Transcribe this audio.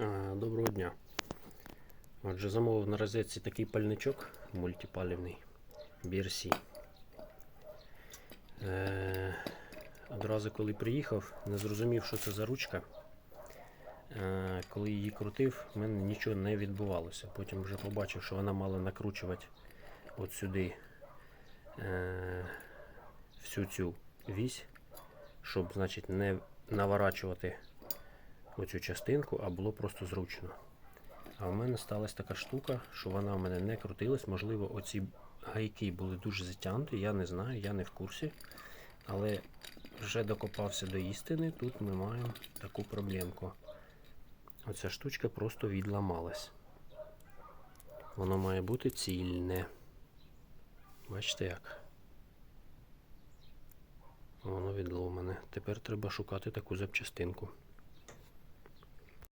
Е, Доброго дня. Отже, замовив на розетці такий пальничок мультипалівний BRC. Е, одразу коли приїхав, не зрозумів, що це за ручка. Е, коли її крутив, в мене нічого не відбувалося. Потім вже побачив, що вона мала накручувати от сюди е, всю цю вісь, щоб значить, не наворачувати оцю частинку, а було просто зручно. А в мене сталася така штука, що вона в мене не крутилась. Можливо, оці гайки були дуже затягнуті, я не знаю, я не в курсі. Але вже докопався до істини, тут ми маємо таку проблемку. Оця штучка просто відламалась. Воно має бути цільне. Бачите як? Воно відломане. Тепер треба шукати таку запчастинку.